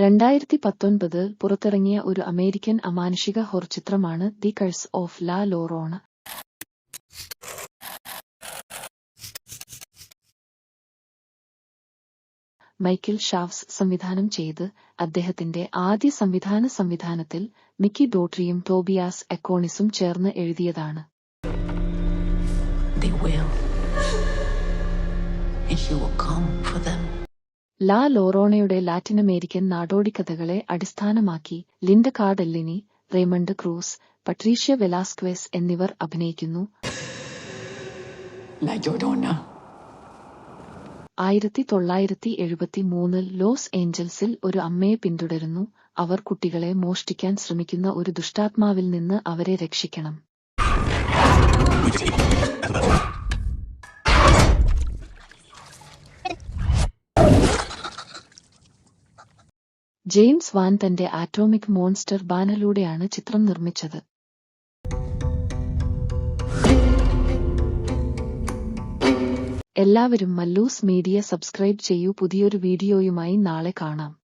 രണ്ടായിരത്തി പത്തൊൻപത് പുറത്തിറങ്ങിയ ഒരു അമേരിക്കൻ അമാനുഷിക ഹൊർ ചിത്രമാണ് ദി കഴ്സ് ഓഫ് ലാ ലോറോണ മൈക്കിൾ ഷാവ്സ് സംവിധാനം ചെയ്ത് അദ്ദേഹത്തിന്റെ ആദ്യ സംവിധാന സംവിധാനത്തിൽ മിക്കി ഡോട്രിയും ടോബിയാസ് എക്കോണിസും ചേർന്ന് എഴുതിയതാണ് They will. And he will come for them. ലാ ലോറോണയുടെ ലാറ്റിനമേരിക്കൻ നാടോടിക്കഥകളെ അടിസ്ഥാനമാക്കി Linda Cardellini Raymond Cruz Patricia Velasquez എന്നിവർ അഭിനയിക്കുന്നു. ആയിരത്തി തൊള്ളായിരത്തി എഴുപത്തി മൂന്നിൽ ലോസ് ഏഞ്ചൽസിൽ ഒരു അമ്മയെ പിന്തുടരുന്നു. അവർ കുട്ടികളെ മോഷ്ടിക്കാൻ ശ്രമിക്കുന്ന ഒരു ദുഷ്ടാത്മാവിൽ നിന്ന് അവരെ രക്ഷിക്കണം. ജെയിംസ് വാൻ തന്റെ ആറ്റോമിക് മോൺസ്റ്റർ ബാനറിലൂടെയാണ് ചിത്രം നിർമ്മിച്ചത്. എല്ലാവരും മല്ലൂസ് മീഡിയ സബ്സ്ക്രൈബ് ചെയ്യൂ. പുതിയൊരു വീഡിയോയുമായി നാളെ കാണാം.